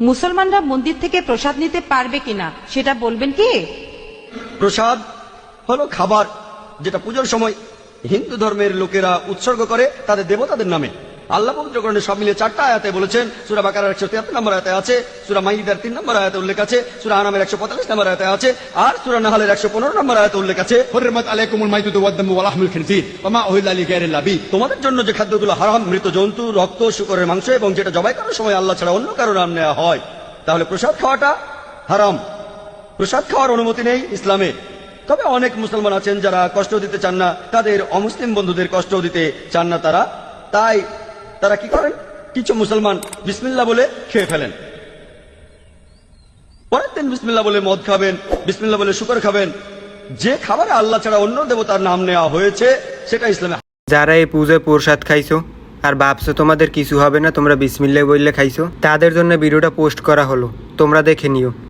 মুসলমানরা মন্দির থেকে প্রসাদ নিতে পারবে কিনা, সেটা বলবেন কি? প্রসাদ হলো খাবার, যেটা পুজোর সময় হিন্দু ধর্মের লোকেরা উৎসর্গ করে তাদের দেবতাদের নামে। আল্লাহ পবিত্র সব মিলিয়ে চারটা আয়াতে বলেছেন, সুরা বাকার একশো তিয়াত্তর নম্বর আয়তে আছে, সুরা মাহিদার তিন নম্বর আয়তে উল্লেখ আছে, সুরা আনামের একশো পঁয়তাল্লিশ নম্বর আয়তে আছে, আর সুরা নাহালের একশো পনেরো নম্বর আয়তে উল্লেখ আছে হরিমত আলাইকুমুল মাইদুদ ওয়াদ্দাম ওয়াল আহমুল খিনজির ওহিল আলী লাবি। তোমাদের জন্য যে খাদ্যগুলো হারাম, মৃত জন্তু, রক্ত, শুকরের মাংস এবং যেটা জবাই করার সময় আল্লাহ ছাড়া অন্য কারও নাম নেওয়া হয়, তাহলে প্রসাদ খাওয়াটা হারাম। প্রসাদ খাওয়ার অনুমতি নেই ইসলামে। তবে অনেক মুসলমান আছেন যারা কষ্ট দিতে চান না, তাদের অমুসলিম বন্ধুদের কষ্ট দিতে চান না তারা, তাই তারা কি করেন? কিছু মুসলমান বিসমিল্লা বলে খেয়ে ফেলেন। পরের দিন বিসমিল্লা বলে মদ খাবেন বিসমিল্লা বলে শুকর খাবেন। যে খাবারে আল্লাহ ছাড়া অন্য দেবতার নাম নেওয়া হয়েছে, সেটা ইসলামে যারা এই পূজায় প্রসাদ খাইছো, আর ভাবছ তোমাদের কিছু হবে না, তোমরা বিসমিল্লা বললে খাইছো, তাদের জন্য ভিডিওটা পোস্ট করা হলো। তোমরা দেখে নিও।